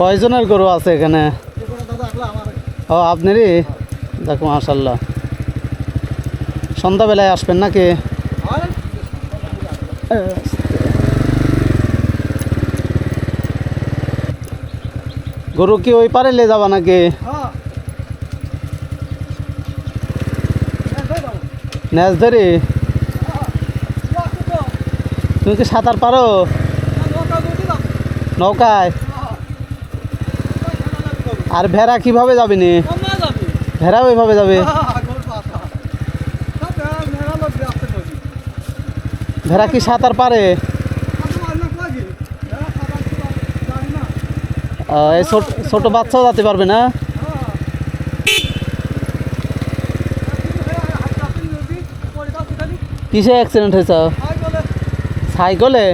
কয়জনের গরু আছে এখানে? ও, আপনারই? দেখো মাশাল্লাহ সন্ধ্যাবেলায় আসবেন নাকি? গরু কি ওই পারে লে যাবা নাকি? ন্যাচ ধরে। তুমি কি সাঁতার পারো? নৌকায়? আর ভেড়া কীভাবে যাবে নি ভেড়া ওইভাবে যাবে ভেড়া কি সাঁতার পারে এই ছোট বাচ্চাও যেতে পারবে না কিসে অ্যাক্সিডেন্ট হয়েছে সাইকেলে